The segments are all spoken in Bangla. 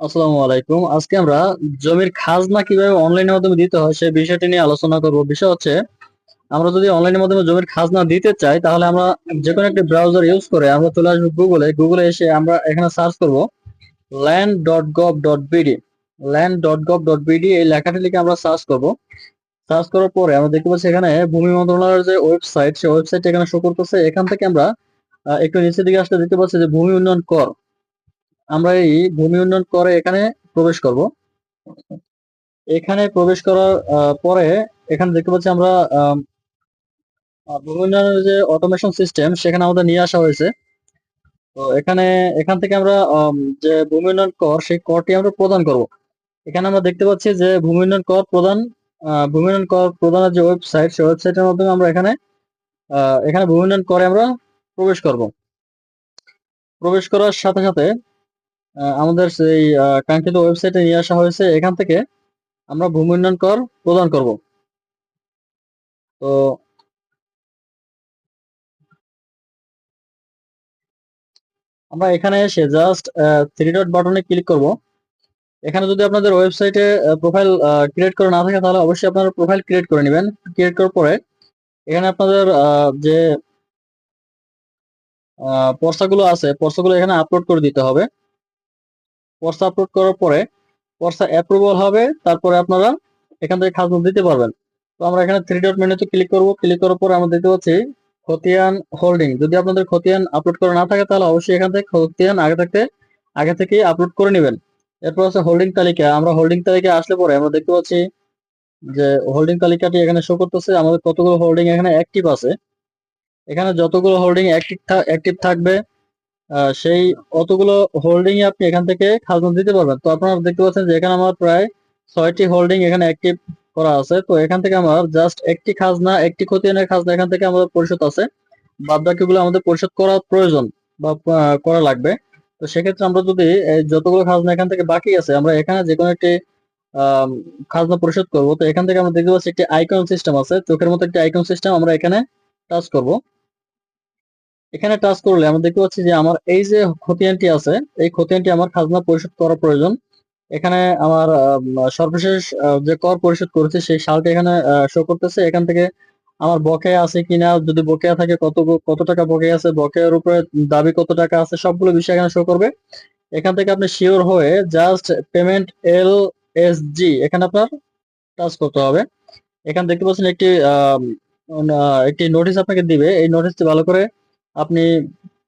আসসালামু আলাইকুম। আজকে আমরা জমির খাজনা কীভাবে অনলাইনের মাধ্যমে দিতে হয় সেই বিষয়টি নিয়ে আলোচনা করব। বিষয় হচ্ছে, আমরা যদি অনলাইনের মাধ্যমে জমির খাজনা দিতে চাই, তাহলে আমরা যে কোনো একটি ব্রাউজার ইউজ করে আমরা চলে আসব গুগলে গুগলে এসে আমরা এখানে সার্চ করব land dot gov dot BD land dot gov dot BD এই লেখাটি লিখে আমরা সার্চ করব। সার্চ করার পরে আমরা দেখতে পাচ্ছি এখানে ভূমি মন্ত্রণালয়ের যে ওয়েবসাইট সেই ওয়েবসাইট এখানে শো করতেছে। এখান থেকে আমরা একটু নিচের দিকে আসলে দেখতে পাচ্ছি যে ভূমি উন্নয়ন কর। আমরা এই ভূমি উন্নয়ন করে এখানে প্রবেশ করব। এখানে প্রবেশ করার পরে এখানে দেখতে পাচ্ছি আমরা ভূমি উন্নয়নের যে অটোমেশন সিস্টেম সেখানে আমাদের নিয়ে আসা হয়েছে। তো এখানে এখান থেকে আমরা আম, যে ভূমি উন্নয়ন কর সেই করটি আমরা প্রদান করব। এখানে আমরা দেখতে পাচ্ছি যে ভূমি উন্নয়ন কর প্রদান ভূমি উন্নয়ন কর প্রদানের যে ওয়েবসাইট সেই ওয়েবসাইটের মাধ্যমে আমরা এখানে এখানে ভূমি উন্নয়ন করে আমরা প্রবেশ করব। প্রবেশ করার সাথে সাথে আমাদের সেই কাঙ্ক্ষিত ওয়েবসাইটে নিয়ে আসা হয়েছে। এখান থেকে আমরা ভূমি উন্নয়ন কর প্রদান করব। তো আমরা এখানে এসে জাস্ট থ্রি ডট বাটনে ক্লিক করব। এখানে যদি আপনাদের ওয়েবসাইটে প্রোফাইল ক্রিয়েট করে না থাকে, তাহলে অবশ্যই আপনারা প্রোফাইল ক্রিয়েট করে নেবেন। ক্রিয়েট করার পরে এখানে আপনাদের যে পর্সাগুলো আছে পর্সাগুলো এখানে আপলোড করে দিতে হবে। পর্সা আপলোড করার পরে পর্সা অ্যাপ্রুভাল হবে, তারপরে আপনারা এখান থেকে খাজনা দিতে পারবেন। তো আমরা এখানে থ্রি ডট মেনুতে ক্লিক করব। ক্লিক করার পরে আমরা দেখতে পাচ্ছি খতিয়ান হোল্ডিং যদি আপনাদের খতিয়ান আপলোড করা না থাকে তাহলে অবশ্যই এখান থেকে খতিয়ান আগে থাকতে, আগে থেকেই আপলোড করে নেবেন। এরপর আছে হোল্ডিং তালিকা। আমরা হোল্ডিং তালিকা আসলে পরে আমরা দেখতে পাচ্ছি যে হোল্ডিং তালিকাটি এখানে শো করতেছে। আমাদের কতগুলো হোল্ডিং এখানে অ্যাক্টিভ আছে। এখানে যতগুলো হোল্ডিং অ্যাক্টিভ অ্যাক্টিভ থাকবে সেই অতগুলো হোল্ডিং আপনি এখান থেকে খাজনা দিতে পারবেন। তো আপনারা দেখতে পাচ্ছেন যে এখানে আমার প্রায় ছয়টি হোল্ডিং এখানে অ্যাক্টিভ করা আছে। তো এখান থেকে আমার জাস্ট একটি খাজনা, একটি খতিয়ানের খাজনা এখান থেকে আমাদের পরিশোধ আছে। বাদ বাকিগুলো আমাদের পরিশোধ করা প্রয়োজন বা করা লাগবে। তো সেক্ষেত্রে আমরা যদি যতগুলো খাজনা এখান থেকে বাকি আছে, আমরা এখানে যে কোনো একটি খাজনা পরিশোধ করব। তো এখান থেকে আমরা দেখতে পাচ্ছি একটি আইকন সিস্টেম আছে। চোখের মতো একটি আইকন সিস্টেম আমরা এখানে টাচ করব। এখানে টাচ করলে আমরা দেখতে পাচ্ছি যে আমার এই যে খতিয়ানটি আছে এই খতিয়ানটি আমার খাজনা পরিশোধ করা প্রয়োজন। এখানে আমার আম, সর্বশেষ যে কর পরিশোধ করেছে সেই সালটি এখানে শো করতেছে। এখান থেকে আমার বকেয়া আছে কিনা যদি বকেয়া থাকে কত কত টাকা বকেয়া আছে বকেয়ার উপরে দাবি কত টাকা আছে সবগুলো বিষয় এখানে শো করবে। এখান থেকে আপনি শিওর হয়ে just payment L S G এখানে আপনার টাচ করতে হবে। এখানে দেখতে পাচ্ছেন একটি একটি নোটিশ আপনাকে দিবে। এই নোটিশটি ভালো করে আপনি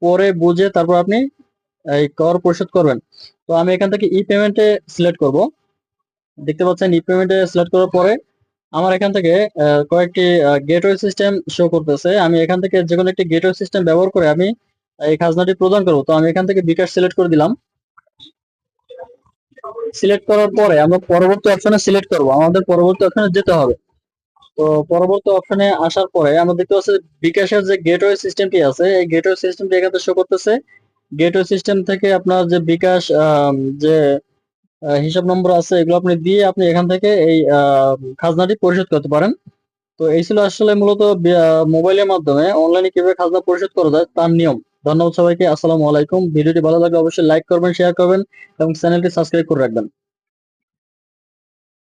পরে বুঝে তারপর আপনি এই কর পরিশোধ করবেন। তো আমি এখান থেকে ই পেমেন্টে সিলেক্ট করব। দেখতে পাচ্ছেন ই পেমেন্টে সিলেক্ট করার পরে আমার এখান থেকে কয়েকটি গেটওয়ে সিস্টেম শো করতেছে। আমি এখান থেকে যে কোনো একটি গেটওয়ে সিস্টেম ব্যবহার করে আমি এই খাজনাটি প্রদান করব। তো আমি এখান থেকে বিকাশ সিলেক্ট করে দিলাম। সিলেক্ট করার পরে আমরা পরবর্তী অপশনে সিলেক্ট করব। আমাদের পরবর্তী অপশনে যেতে হবে। তো পরবর্তী অপশনে আসার পরে আমরা দেখতে পাচ্ছি বিকাশের যে গেটওয়ে সিস্টেমটি আছে, এই গেটওয়ে সিস্টেমটি এখানে শো করতেছে। গেটওয়ে সিস্টেম থেকে আপনার যে বিকাশ যে হিসাব নম্বর আছে, এগুলো আপনি দিয়ে আপনি এখান থেকে এই খাজনাটি পরিশোধ করতে পারেন। তো এই ছিল আসলে মূলত মোবাইলের মাধ্যমে অনলাইনে কীভাবে খাজনা পরিশোধ করা যায় তার নিয়ম। ধন্যবাদ সবাইকে, আসসালামু আলাইকুম। ভিডিওটি ভালো লাগলে অবশ্যই লাইক করবেন শেয়ার করবেন এবং চ্যানেলটি সাবস্ক্রাইব করে রাখবেন।